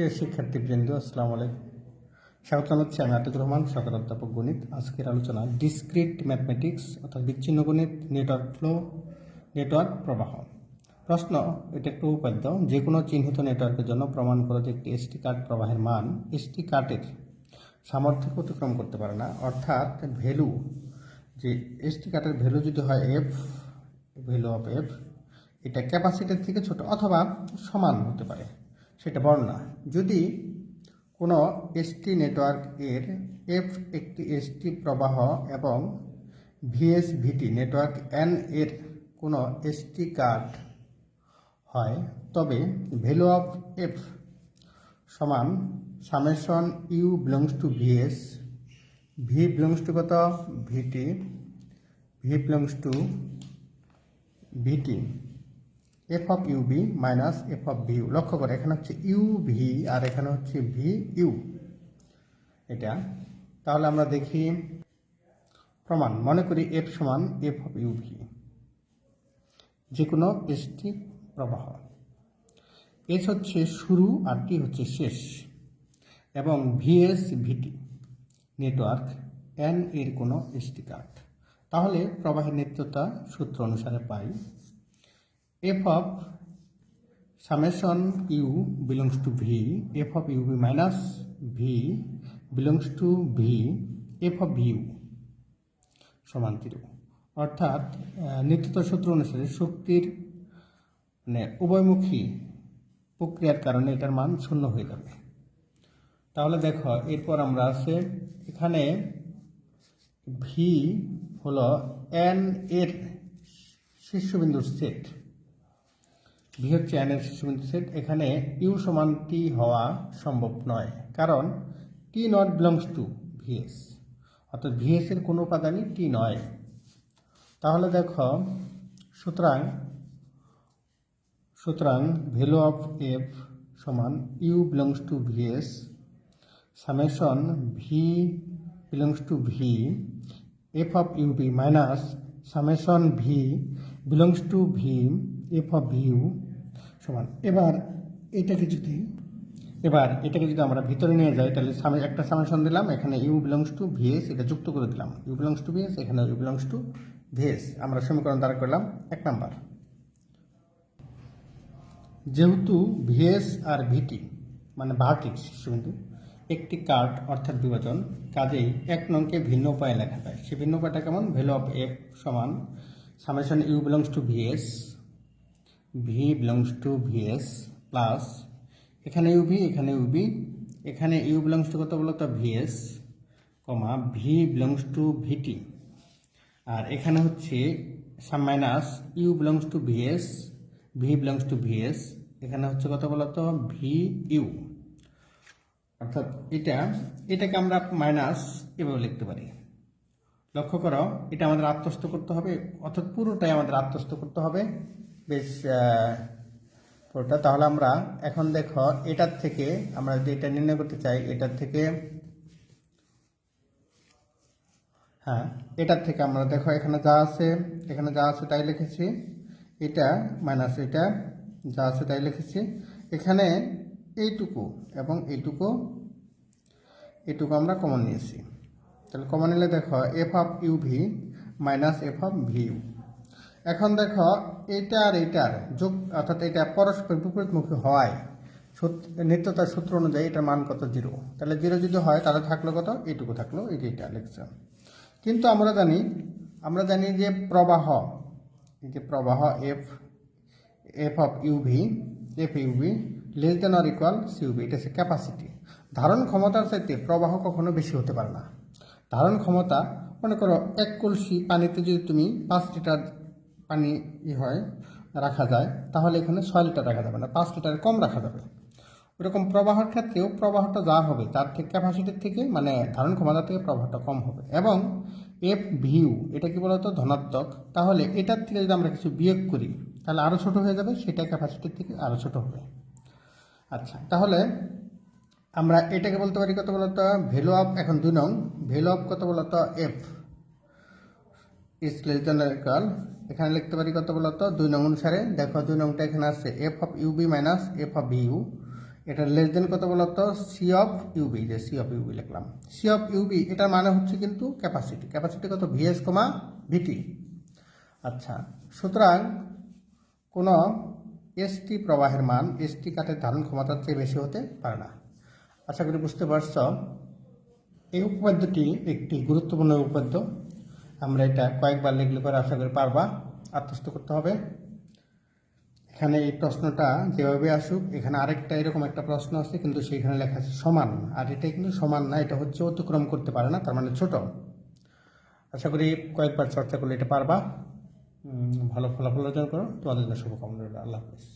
প্রিয় শিক্ষার্থীবৃন্দ, আসসালামু আলাইকুম। স্বাগত জানাচ্ছি আমি আতিকুর রহমান সরকার অধ্যাপক গণিত। আজকের আলোচনা ডিসক্রিট ম্যাথমেটিক্স অর্থাৎ বিচ্ছিন্ন গণিত নেটওয়ার্ক ফ্লো নেটওয়ার্ক প্রবাহ। প্রশ্ন, এটা একটু উপাদ্য যে কোনো চিহ্নিত নেটওয়ার্কের জন্য প্রমাণ করে যে একটি এসটি কার্ড প্রবাহের মান এসটি কার্ডের সামর্থ্যকে অতিক্রম করতে পারে না। অর্থাৎ ভ্যালু যে এসটি কার্ডের ভ্যালু যদি হয় এফ ভ্যালু অফ এফ এটা ক্যাপাসিটির থেকে ছোট অথবা সমান হতে পারে। সেটা বর্ণনা। যদি কোনো এসটি নেটওয়ার্ক এর এফ একটি এসটি প্রবাহ এবং ভিএস ভিটি নেটওয়ার্ক এন এর কোনো এসটি কার্ড হয়, তবে ভ্যালু অফ এফ সমান summation U belongs to V S V belongs to কত? V T V belongs to V T F of U B minus F of V U লক্ষ্য করে, এখানে হচ্ছে ইউ ভি আর এখানে হচ্ছে ভি ইউ এটা। তাহলে আমরা দেখি প্রমাণ, মনে করি এফ সমান এফ অফ ইউ ভি যে কোনো এসটি প্রবাহ। এস হচ্ছে শুরু আর টি হচ্ছে শেষ। এবং ভিএস ভিটি নেটওয়ার্ক এন এর কোনো এসটি কার্ড তাহলে প্রবাহের নিত্যতা সূত্র অনুসারে পাই summation U belongs to V F of U B minus V belongs to V F of V U সমান তিরু অর্থাৎ নিত্যতা সূত্র অনুসারে শক্তির মানে উভয়মুখী প্রক্রিয়ার কারণে এটার মান শূন্য হয়ে যাবে। তাহলে দেখো, এরপর আমরা আছে এখানে ভি হলো এন এর শীর্ষবিন্দুর সেট ভি হচ্ছে এন এর শীর্ষবিন্দু সেট, এখানে ইউ সমান টি হওয়া সম্ভব নয়। কারণ T not belongs to VS অর্থাৎ ভিএস এর কোনো উপাদানই টি নয়। তাহলে দেখো, সুতরাং সুতরাং ভ্যালু অফ এফ সমান U belongs to V S summation V belongs to V F of U B minus summation V belongs to V F of V U সমান। এবার এটাকে যদি এবার এটাকে যদি আমরা ভিতরে নিয়ে যাই, তাহলে সামে একটা সামেশন দিলাম, এখানে ইউ বিলংস টু ভিএস এটা যুক্ত করে দিলাম। ইউ বিলংস টু ভিএস এখানে ইউ বিলংস টু ভিএস আমরা সমীকরণ দ্বারা করলাম এক নাম্বার। যেহেতু ভিএস আর ভিটি মানে ভার্টিক্স কিন্তু একটি কার্ড অর্থাৎ বিভাজন, কাজেই এক নংকে ভিন্ন উপায়ে লেখা যায়। সে ভিন্ন উপায়টা কেমন? ভ্যালু অফ এফ সমান summation U belongs to V S V belongs to V S plus এখানে ইউভি এখানে ইউবি এখানে ইউ বিলংস টু কত বলতো? V S comma V belongs to V T আর এখানে হচ্ছে sum minus U belongs to V S V belongs to V S এখানে হচ্ছে কত বলতো? ভি ইউ অর্থাৎ এটা, এটাকে আমরা মাইনাস এভাবে লিখতে পারি। লক্ষ্য করো, এটা আমাদের আত্মস্থ করতে হবে, অর্থাৎ পুরোটাই আমাদের আত্মস্থ করতে হবে। বেশ পুরোটা। তাহলে আমরা এখন দেখো, এটার থেকে আমরা যদি এটা নির্ণয় করতে চাই, এটার থেকে হ্যাঁ এটার থেকে আমরা দেখো, এখানে যা আছে, এখানে যা আছে তাই লিখেছি। এটা মাইনাস এটা, যা আছে তাই লিখেছি। এখানে এইটুকু এবং এইটুকু এইটুকু আমরা কমন নিয়েছি। তাহলে কমন নিলে দেখো F of U V minus F of V U এখন দেখো এইটা আর এইটার যোগ, অর্থাৎ এটা পরস্পর বিপরীতমুখী সূত- নিত্যতার সূত্র অনুযায়ী এটার মান কত? জিরো। তাহলে জিরো যদি হয়, তাহলে থাকল কত? এইটুকু থাকল যে এটা লিখছে। কিন্তু আমরা জানি আমরা জানি যে প্রবাহ যে প্রবাহ F F of U V F U V less than or equal C U V এটা হচ্ছে ক্যাপাসিটি ধারণ ক্ষমতার চাইতে প্রবাহ কখনো বেশি হতে পারে না। ধারণ ক্ষমতা, মনে করো, এক কলসি পানিতে যদি তুমি পাঁচ লিটার পানি ই হয়, রাখা যায়, তাহলে এখানে ছয় লিটার রাখা যাবে না, পাঁচ লিটার কম রাখা যাবে। ওরকম প্রবাহের ক্ষেত্রেও প্রবাহটা যা হবে, তার থেকে ক্যাপাসিটির থেকে মানে ধারণ ক্ষমতা থেকে প্রবাহটা কম হবে। এবং এফ ভিউ এটা কি বলতো? ধনাত্মক। তাহলে এটার থেকে যদি আমরা কিছু বিয়োগ করি, তাহলে আরও ছোট হয়ে যাবে সেটা ক্যাপাসিটির থেকে আরও ছোট হবে। আচ্ছা তাহলে আমরা এটাকে বলতে পারি কত বলতো? ভ্যালু অফ এখন দুই নং ভ্যালু অফ কত বলতো? F is less than equal এখানে লিখতে পারি কত বলতো? দুই নং অনুসারে। দেখো, দুই নংটা এখানে আছে। F of U B minus F of U এটা লেস দেন কত বলতো? সি অফ ইউবি যে সি অফ ইউবি লিখলাম। সি অফ ইউবি এটার মানে হচ্ছে কিন্তু ক্যাপাসিটি ক্যাপাসিটি কত? ভিএস কমা ভিটি আচ্ছা সুতরাং কোনো এসটি প্রবাহের মান এসটি কাঠের ধারণ ক্ষমতার চেয়ে বেশি হতে পারে না। আশা করি বুঝতে পারছ? এই উপপাদ্যটি একটি গুরুত্বপূর্ণ উপপাদ্য। আমরা এটা কয়েকবার লিখলে পরে আশা করি পারবা। আত্মস্থ করতে হবে। এখানে এই প্রশ্নটা যেভাবে আসুক, এখানে আরেকটা এরকম একটা প্রশ্ন আছে, কিন্তু সেইখানে লেখা আছে সমান। আর এটা কিন্তু সমান না, এটা হচ্ছে অতিক্রম করতে পারে না, তার মানে ছোট। আশা করি কয়েকবার চর্চা করলে এটা পারবা। ভালো ফলাফল অর্জন করো। তোমাদের জন্য শুভকামনা। আল্লাহ হাফিজ।